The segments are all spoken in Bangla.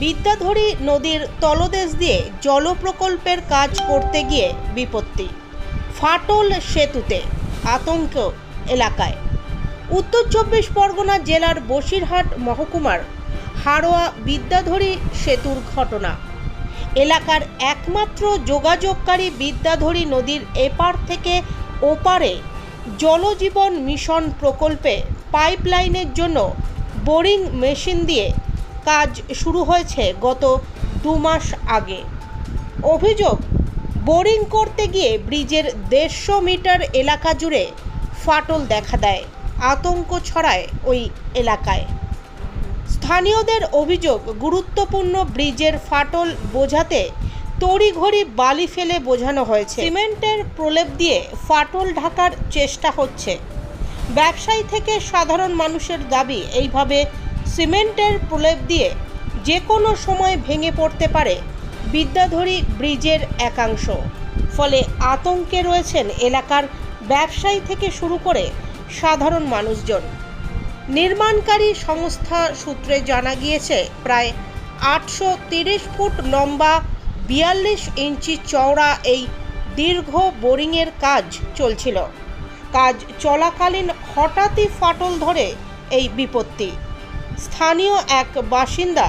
বিদ্যাধরী নদীর তলদেশ দিয়ে জল প্রকল্পের কাজ করতে গিয়ে বিপত্তি। ফাটল সেতুতে, আতঙ্ক এলাকায়। উত্তর চব্বিশ পরগনা জেলার বসিরহাট মহকুমার হাড়োয়া বিদ্যাধরী সেতুর ঘটনা। এলাকার একমাত্র যোগাযোগকারী বিদ্যাধরী নদীর এপার থেকে ওপারে জলজীবন মিশন প্রকল্পে পাইপলাইনের জন্য বোরিং মেশিন দিয়ে কাজ শুরু হয়েছে গত দু মাস আগে। অভিযোগ, বোরিং করতে গিয়ে ব্রিজের দেড়শো মিটার এলাকা জুড়ে ফাটল দেখা দেয়, আতঙ্ক ছড়ায় ওই এলাকায়। স্থানীয়দের অভিযোগ, গুরুত্বপূর্ণ ব্রিজের ফাটল বোঝাতে তড়িঘড়ি বালি ফেলে বোঝানো হয়েছে। সিমেন্টের প্রলেপ দিয়ে ফাটল ঢাকার চেষ্টা হচ্ছে। ব্যবসায়ী থেকে সাধারণ মানুষের দাবি, এইভাবে সিমেন্টের প্রলেপ দিয়ে যে কোনো সময় ভেঙে পড়তে পারে বিদ্যাধরী ব্রিজের একাংশ। ফলে আতঙ্কে রয়েছেন এলাকার ব্যবসায়ী থেকে শুরু করে সাধারণ মানুষজন। নির্মাণকারী সংস্থা সূত্রে জানা গিয়েছে, প্রায় আটশো ফুট লম্বা বিয়াল্লিশ ইঞ্চি চওড়া এই দীর্ঘ বোরিংয়ের কাজ চলছিল। কাজ চলাকালীন হঠাৎই ফাটল ধরে এই বিপত্তি। স্থানীয় এক বাসিন্দা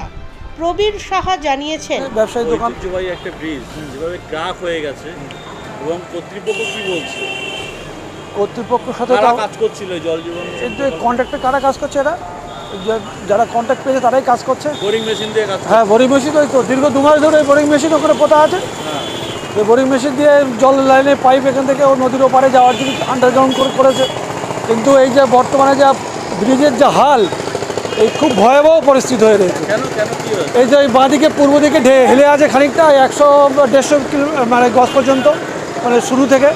প্রবীর সাহা জানিয়েছেন। ব্যবসায়ী দোকান। ঐতিহ্যবাহী একটা ব্রিজ যেভাবে ক্রাক হয়ে গেছে এবং কর্তৃপক্ষ কি বলছে? কর্তৃপক্ষের সাথে কারা কাজ করছিল জল জীবন কিন্তু কন্ট্রাক্টর কারা কাজ করছে এরা? যারা কন্ট্রাক্ট পেয়েছে তারাই কাজ করছে? বোরিং মেশিন দিয়ে কাজ হ্যাঁ বোরিং মেশিন ওই তো দীর্ঘ দু মাস ধরে বোরিং মেশিন ওখানে পোতা আছে। হ্যাঁ। ওই বোরিং মেশিন দিয়ে জল লাইনে পাইপ এখান থেকে ও নদীর ওপারে যাওয়ার জন্য আন্ডারগ্রাউন্ড করে করেছে। কিন্তু এই যে বর্তমানে যা ব্রিজের যা হাল এই খুব ভয়াবহ পরিস্থিতি হয়ে রয়েছে। এই যে এই বাঁ দিকে পূর্ব দিকে ঢে- হেলে আছে খানিকটা একশো দেড়শো কিলো মানে গজ পর্যন্ত মানে শুরু থেকে।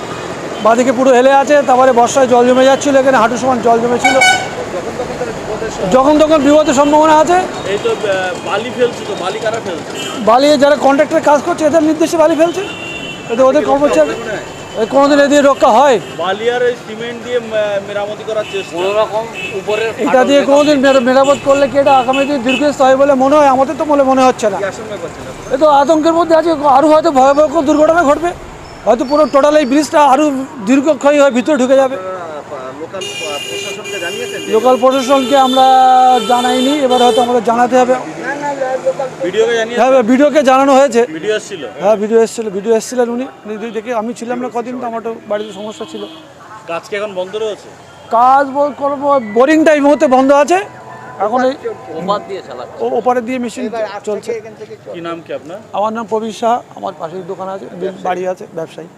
বাঁদিকে পুরো হেলে আছে তারপরে বর্ষায় জল জমে যাচ্ছিল এখানে হাঁটু সমান জল জমেছিল। যখন তখন বিপদের সম্ভাবনা আছে। বালি যারা কন্ট্রাক্টর কাজ করছে এদের নির্দেশে বালি ফেলছে। এদের ওদের কর্মচারী কোনোদিন এদিকে রক্ষা হয়? বালি আর সিমেন্ট দিয়ে মেরামতি করার চেষ্টা। কোনো রকম উপরে এটা দিয়ে কোনোদিন মেরামত করলে কি এটা আগামী দিন দীর্ঘস্থায়ী হয় বলে মনে হয়? আমাদের তো বলে মনে হচ্ছে না। এ তো আতঙ্কের মধ্যে আছে আরও হয়তো ভয়াবহ দুর্ঘটনা ঘটবে। হয়তো পুরো টোটাল এই ব্রিজটা আরও দীর্ঘক্ষয়ী হয়ে ভিতরে ঢুকে যাবে। লোকাল প্রশাসনকে জানিয়েছেন লোকাল প্রশাসনকে আমরা জানাইনি এবার হয়তো আমাদের জানাতে হবে। হ্যাঁ ভিডিওকে জানানো হয়েছে। হ্যাঁ ভিডিও এসেছিল ভিডিও এসেছিলেন উনি। উনি দেখে আমি ছিলাম না কদিন তো আমার তো বাড়িতে সমস্যা ছিল। কাজ কি এখন বন্ধ রয়েছে? কাজ বল- করব বোরিংটা এই মুহূর্তে বন্ধ আছে। এখন এই ও- ওপারে দিয়ে মেশিন চলছে। কি নাম কি আপনার? আমার নাম প্রবীর শাহ আমার পাশের দোকান আছে বাড়ি আছে ব্যবসায়ী।